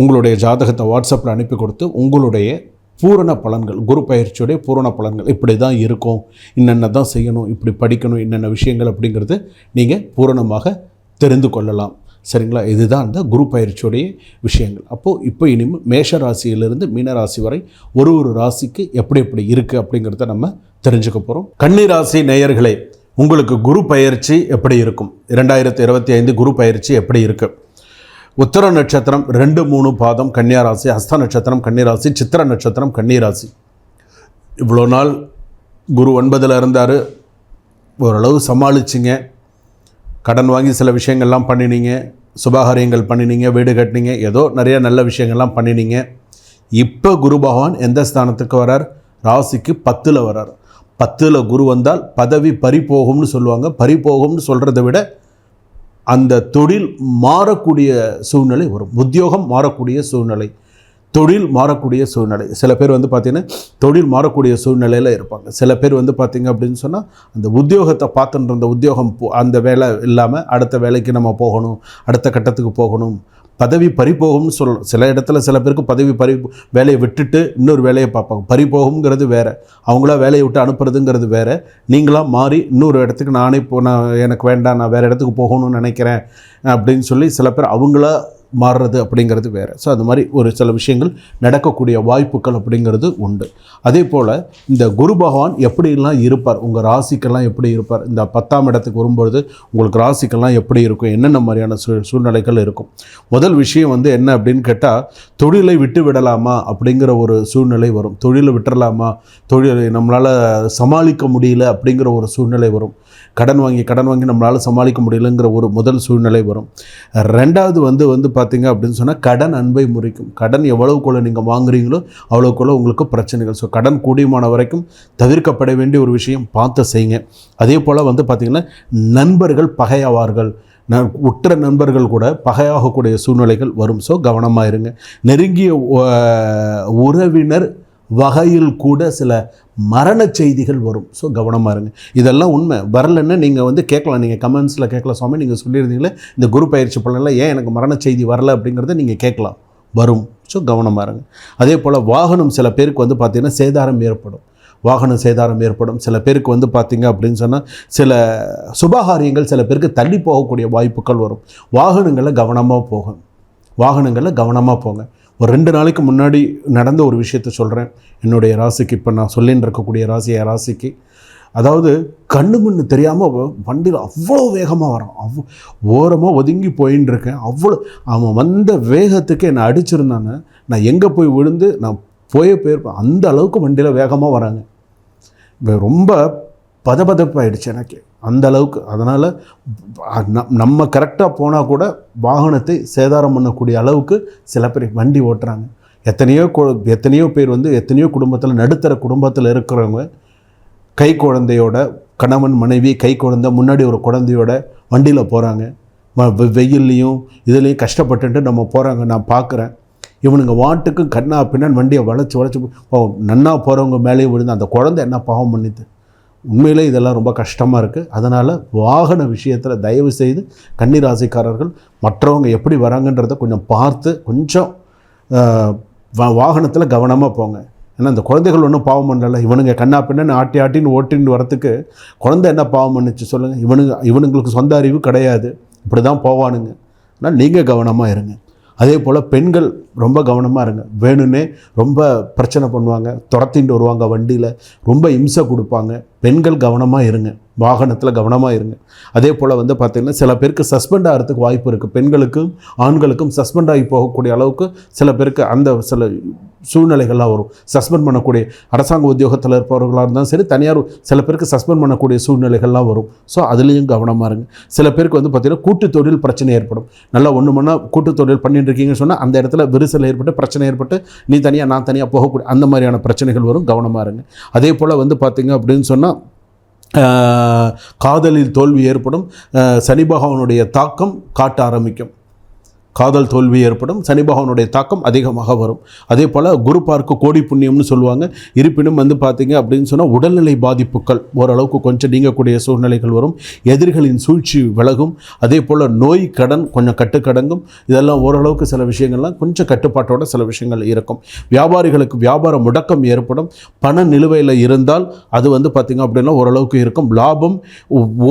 உங்களுடைய ஜாதகத்தை வாட்ஸ்அப்பில் அனுப்பி கொடுத்து உங்களுடைய பூரண பலன்கள் குரு பயிற்சியுடைய பூரண பலன்கள் இப்படி தான் இருக்கும். இன்னென்ன தான் செய்யணும் இப்படி படிக்கணும் என்னென்ன விஷயங்கள் அப்படிங்கிறது நீங்கள் பூரணமாக தெரிந்து கொள்ளலாம். சரிங்களா? இதுதான் அந்த குரு பயிற்சியுடைய விஷயங்கள். அப்போது இப்போ இனிமேல் மேஷ ராசியிலிருந்து மீன ராசி வரை ஒரு ஒரு ராசிக்கு எப்படி எப்படி இருக்குது அப்படிங்கிறத நம்ம தெரிஞ்சுக்க போகிறோம் கன்னி ராசி நேயர்களே உங்களுக்கு குரு பயிற்சி எப்படி இருக்கும்? இரண்டாயிரத்தி இருபத்தி ஐந்து குரு பயிற்சி எப்படி இருக்குது உத்தர நட்சத்திரம் ரெண்டு மூணு பாதம் கன்னியா ராசி ஹஸ்த நட்சத்திரம் கன்னிராசி சித்திர நட்சத்திரம் கன்னிராசி. இவ்வளோ நாள் குரு ஒன்பதில் இருந்தார். ஓரளவு சமாளிச்சிங்க. கடன் வாங்கி சில விஷயங்கள்லாம் பண்ணினீங்க. சுபகாரியங்கள் பண்ணினீங்க வீடு கட்டினீங்க. ஏதோ நிறைய நல்ல விஷயங்கள்லாம் பண்ணினீங்க. இப்போ குரு பகவான் எந்த ஸ்தானத்துக்கு வரார்? ராசிக்கு பத்தில் வரார். பத்தில் குரு வந்தால் பதவி பறிபோகும்னு சொல்லுவாங்க. பறிபோகும்னு சொல்கிறத விட அந்த தொழில் மாறக்கூடிய சூழ்நிலை வரும். உத்தியோகம் மாறக்கூடிய சூழ்நிலை தொழில் மாறக்கூடிய சூழ்நிலை. சில பேர் வந்து பார்த்திங்கன்னா தொழில் மாறக்கூடிய சூழ்நிலையில் இருப்பாங்க. சில பேர் வந்து பார்த்திங்க அப்படின்னு சொன்னால் அந்த உத்தியோகத்தை பார்த்துட்டு இருந்த உத்தியோகம் அந்த வேலை இல்லாமல் அடுத்த வேலைக்கு நம்ம போகணும் அடுத்த கட்டத்துக்கு போகணும் பதவி பறிபோகும்னு சொல் சில இடத்துல சில பேருக்கு பதவி பறி வேலையை விட்டுட்டு இன்னொரு வேலையை பார்ப்பாங்க. பறிபோகுங்கிறது வேற. அவங்களா வேலையை விட்டு அனுப்புறதுங்கிறது வேறு. நீங்களாக மாறி இன்னொரு இடத்துக்கு நானே போ நான் எனக்கு வேண்டாம் நான் வேறு இடத்துக்கு போகணும்னு நினைக்கிறேன் அப்படின்னு சொல்லி சில பேர் அவங்களா மாறுறது அப்படிங்கிறது வேறு. ஸோ அது மாதிரி ஒரு சில விஷயங்கள் நடக்கக்கூடிய வாய்ப்புகள் அப்படிங்கிறது உண்டு. அதே போல் இந்த குரு பகவான் எப்படிலாம் இருப்பார் உங்கள் ராசிக்கெல்லாம் எப்படி இருப்பார் இந்த பத்தாம் இடத்துக்கு வரும்பொழுது உங்களுக்கு ராசிக்கெல்லாம் எப்படி இருக்கும் என்னென்ன மாதிரியான சூ சூழ்நிலைகள் இருக்கும் முதல் விஷயம் வந்து என்ன அப்படின்னு கேட்டால் தொழிலை விட்டு விடலாமா அப்படிங்கிற ஒரு சூழ்நிலை வரும். தொழிலை விட்டுறலாமா தொழிலை நம்மளால் சமாளிக்க முடியல அப்படிங்கிற ஒரு சூழ்நிலை வரும். கடன் வாங்கி கடன் வாங்கி நம்மளால் சமாளிக்க முடியலங்கிற ஒரு முதல் சூழ்நிலை வரும். ரெண்டாவது வந்து வந்து பார்த்திங்க அப்படின்னு சொன்னால் கடன் அன்பை முறிக்கும். கடன் எவ்வளவுக்குள்ளே நீங்கள் வாங்குறீங்களோ அவ்வளோக்குள்ள உங்களுக்கு பிரச்சனைகள். ஸோ கடன் கூடியமான வரைக்கும் தவிர்க்கப்பட வேண்டிய ஒரு விஷயம் பார்த்து செய்யுங்க. அதே போல் வந்து பார்த்திங்கன்னா நண்பர்கள் பகையாவார்கள். ந உற்ற நண்பர்கள் கூட பகையாகக்கூடிய சூழ்நிலைகள் வரும். ஸோ கவனமாக இருங்க. நெருங்கிய உறவினர் வகையில் கூட சில மரண செய்திகள் வரும். ஸோ கவனமாக இருங்க. இதெல்லாம் உண்மை. வரலன்னா நீங்கள் வந்து கேட்கலாம். நீங்கள் கமெண்ட்ஸில் கேட்கலாம் சுவாமி. நீங்கள் சொல்லியிருந்தீங்களே இந்த குரு பயிற்சி பலனில் ஏன் எனக்கு மரண செய்தி வரல அப்படிங்கிறத நீங்கள் கேட்கலாம். வரும். ஸோ கவனமாக இருங்க. அதே போல் வாகனம் சில பேருக்கு வந்து பார்த்திங்கன்னா சேதாரம் ஏற்படும். வாகன சேதாரம் ஏற்படும். சில பேருக்கு வந்து பார்த்திங்க அப்படின்னு சொன்னால் சில சுபகாரியங்கள் சில பேருக்கு தள்ளி போகக்கூடிய வாய்ப்புகள் வரும். வாகனங்களை கவனமாக போகும் வாகனங்களில் கவனமாக போங்க. ஒரு ரெண்டு நாளைக்கு முன்னாடி நடந்த ஒரு விஷயத்த சொல்கிறேன் என்னுடைய ராசிக்கு இப்போ நான் சொல்லின்னு இருக்கக்கூடிய ராசி என் ராசிக்கு. அதாவது கண்ணு முன்னு தெரியாமல் வண்டியில் அவ்வளோ வேகமாக வரான். அவ்வளோ ஓரமாக ஒதுங்கி போயின்னு இருக்கேன். அவ்வளோ அவன் வந்த வேகத்துக்கு என்னை அடிச்சிருந்தானே நான் எங்கே போய் விழுந்து நான் போயே போயிருப்பேன். அந்த அளவுக்கு வண்டியில் வேகமாக வராங்க. இப்போ ரொம்ப பதபதப்பாயிடுச்சு எனக்கு. அந்த அளவுக்கு. அதனால் நம்ம கரெக்டாக போனால் கூட வாகனத்தை சேதாரம் பண்ணக்கூடிய அளவுக்கு சில பேர் வண்டி ஓட்டுறாங்க. எத்தனையோ எத்தனையோ பேர் வந்து எத்தனையோ குடும்பத்தில் நடுத்தர குடும்பத்தில் இருக்கிறவங்க கை குழந்தையோட கணவன் மனைவி கை குழந்தை முன்னாடி ஒரு குழந்தையோட வண்டியில் போகிறாங்க வெயில்லையும் இதுலேயும் கஷ்டப்பட்டுட்டு நம்ம போகிறாங்க நான் பார்க்குறேன் இவனுங்க வாட்டுக்கும் கண்ணா பின்னாடி வண்டியை வளைச்சி வளைச்சி நன்னா போகிறவங்க மேலேயும் விழுந்து அந்த குழந்தை என்ன பாவம் பண்ணிது? உண்மையிலே இதெல்லாம் ரொம்ப கஷ்டமாக இருக்குது அதனால் வாகன விஷயத்தில் தயவு செய்து கன்னிராசிக்காரர்கள் மற்றவங்க எப்படி வராங்கன்றதை கொஞ்சம் பார்த்து கொஞ்சம் வாகனத்தில் கவனமாக போங்க. ஏன்னா இந்த குழந்தைகள் ஒன்றும் பாவம் பண்ணல. இவனுங்க கண்ணா பின்னன்னு ஆட்டி ஆட்டின்னு ஓட்டின்னு வரத்துக்கு குழந்தை என்ன பாவம் பண்ணுச்சு சொல்லுங்கள் இவனுங்க இவனுங்களுக்கு சொந்த அறிவு கிடையாது. இப்படி தான் போவானுங்க. ஆனால் நீங்கள் கவனமாக இருங்க. அதே போல் பெண்கள் ரொம்ப கவனமாக இருங்க. வேணும்னே ரொம்ப பிரச்சனை பண்ணுவாங்க. துரத்திட்டு வருவாங்க வண்டியில். ரொம்ப இம்சை கொடுப்பாங்க. பெண்கள் கவனமாக இருங்க. வாகனத்தில் கவனமாக இருங்க. அதே போல் வந்து பார்த்திங்கன்னா சில பேருக்கு சஸ்பெண்ட் ஆகிறதுக்கு வாய்ப்பு இருக்குது பெண்களுக்கும் ஆண்களுக்கும் சஸ்பெண்ட் ஆகி போகக்கூடிய அளவுக்கு சில பேருக்கு அந்த சில சூழ்நிலைகள்லாம் வரும். சஸ்பெண்ட் பண்ணக்கூடிய அரசாங்க உத்தியோகத்தில் இருப்பவர்களாக இருந்தாலும் சரி தனியார் சில பேருக்கு சஸ்பெண்ட் பண்ணக்கூடிய சூழ்நிலைகள்லாம் வரும். ஸோ அதுலேயும் கவனமாக இருங்க. சில பேருக்கு வந்து பார்த்திங்கன்னா கூட்டு தொழில் பிரச்சனை ஏற்படும். நல்லா ஒன்று மணி கூட்டு தொழில் பண்ணிட்டு இருக்கீங்கன்னு சொன்னால் அந்த இடத்துல விரிசல் ஏற்பட்டு பிரச்சனை ஏற்பட்டு நீ தனியாக நான் தனியாக போகக்கூடிய அந்த மாதிரியான பிரச்சனைகள் வரும். கவனமாக இருங்க. அதே போல் வந்து பார்த்திங்க அப்படின்னு சொன்னால் காதலில் தோல்வி ஏற்படும் சனி பகவானுடைய தாக்கம் காட்ட ஆரம்பிக்கும். காதல் தோல்வி ஏற்படும் சனி பகவானுடைய தாக்கம் அதிகமாக வரும். அதே போல் குரு பார்க்க கோடி புண்ணியம்னு சொல்லுவாங்க. இருப்பினும் வந்து பார்த்தீங்க அப்படின்னு சொன்னால் உடல்நிலை பாதிப்புகள் ஓரளவுக்கு கொஞ்சம் நீங்கக்கூடிய சூழ்நிலைகள் வரும். எதிரிகளின் சூழ்ச்சி விலகும். அதே போல் நோய் கடன் கொஞ்சம் கட்டுக்கடங்கும். இதெல்லாம் ஓரளவுக்கு சில விஷயங்கள்லாம் கொஞ்சம் கட்டுப்பாட்டோட சில விஷயங்கள் இருக்கும். வியாபாரிகளுக்கு வியாபார முடக்கம் ஏற்படும். பண நிலுவையில் இருந்தால் அது வந்து பார்த்திங்க அப்படின்னா ஓரளவுக்கு இருக்கும். லாபம்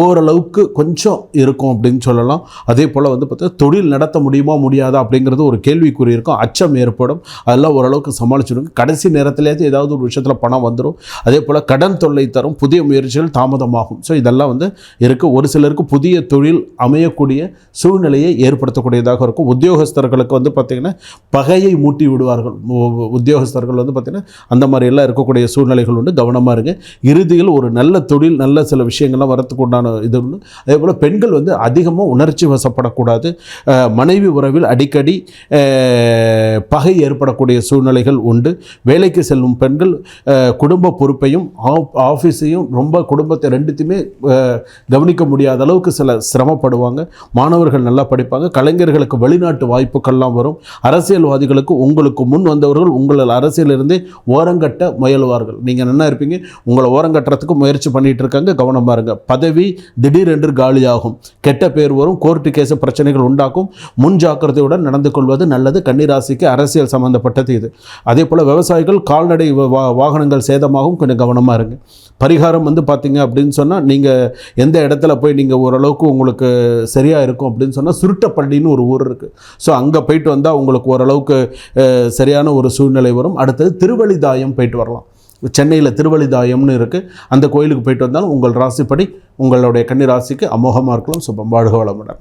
ஓரளவுக்கு கொஞ்சம் இருக்கும் அப்படின்னு சொல்லலாம். அதே போல் வந்து பார்த்தா தொழில் நடத்த முடியுமா முடியாதா அப்படிங்கிறது ஒரு கேள்விக்குறி இருக்கும். அச்சம் ஏற்படும். அதெல்லாம் ஓரளவுக்கு சமாளிச்சிடுங்க. கடைசி நேரத்திலேயாவது ஏதாவது ஒரு விஷயத்தில் பணம் வந்துடும் அதே போல் கடன் தொல்லை தரும். புதிய முயற்சிகள் தாமதமாகும். ஸோ இதெல்லாம் வந்து இருக்குது ஒரு சிலருக்கு புதிய தொழில் அமையக்கூடிய சூழ்நிலையை ஏற்படுத்தக்கூடியதாக இருக்கும். உத்தியோகஸ்தர்களுக்கு வந்து பார்த்திங்கன்னா பகையை மூட்டி விடுவார்கள். உத்தியோகஸ்தர்கள் வந்து பார்த்திங்கன்னா அந்த மாதிரி எல்லாம் இருக்கக்கூடிய சூழ்நிலைகள் உண்டு. கவனமாக இருங்க. இறுதியில் ஒரு நல்ல தொழில் நல்ல சில விஷயங்கள்லாம் வரத்துக்கு உண்டான இது உண்டு. அதே போல் பெண்கள் வந்து அதிகமாக உணர்ச்சி வசப்படக்கூடாது. மனைவி உறவில் அடிக்கடி பகை ஏற்படக்கூடிய சூழ்நிலைகள் உண்டு. வேலைக்கு செல்லும் பெண்கள் குடும்ப பொறுப்பையும் ஆப்- ஆஃபீஸையும் ரொம்ப குடும்பத்தை ரெண்டுத்தையுமே கவனிக்க முடியாத அளவுக்கு சில சிரமப்படுவாங்க. மாணவர்கள் நல்லா படிப்பாங்க. கலைஞர்களுக்கு வெளிநாட்டு வாய்ப்புகள்லாம் வரும். அரசியல்வாதிகளுக்கு உங்களுக்கு முன் வந்தவர்கள் உங்கள் அரசியலிருந்தே ஓரங்கட்ட முயல்வார்கள். நீங்கள் என்ன இருப்பீங்க? உங்களை ஓரங்கட்டுறதுக்கு முயற்சி பண்ணிட்டு இருக்காங்க. கவனம் பாருங்கள் பதவி திடீரென்று காலியாகும். கெட்ட பேர் வரும். கோர்ட்டு கேஸ் பிரச்சனைகள் உண்டாக்கும் முன் ஜாக்கிரதையுடன் நடந்து கொள்வது நல்லது. கன்னிராசிக்கு அரசியல் சம்பந்தப்பட்டது இது. அதே போல் விவசாயிகள் கால்நடை வா- வாகனங்கள் சேதமாகவும் கொஞ்சம் கவனமாக இருங்க. பரிகாரம் வந்து பார்த்தீங்க அப்படின்னு சொன்னால் நீங்கள் எந்த இடத்துல போய் நீங்கள் ஓரளவுக்கு உங்களுக்கு சரியாக இருக்கும் அப்படின்னு சொன்னால் சுருட்டப்பள்ளின்னு ஒரு ஊர் இருக்குது ஸோ அங்கே போயிட்டு வந்தால் உங்களுக்கு ஓரளவுக்கு சரியான ஒரு சூழ்நிலை வரும். அடுத்தது திருவழிதாயம் போயிட்டு வரலாம். சென்னையில் திருவழிதாயம்னு இருக்குது அந்த கோயிலுக்கு போயிட்டு வந்தாலும் உங்கள் ராசிப்படி உங்களுடைய கன்னி ராசிக்கு அமோகமாக இருக்கலாம். சுபம். வாழ்க வளமுடன்.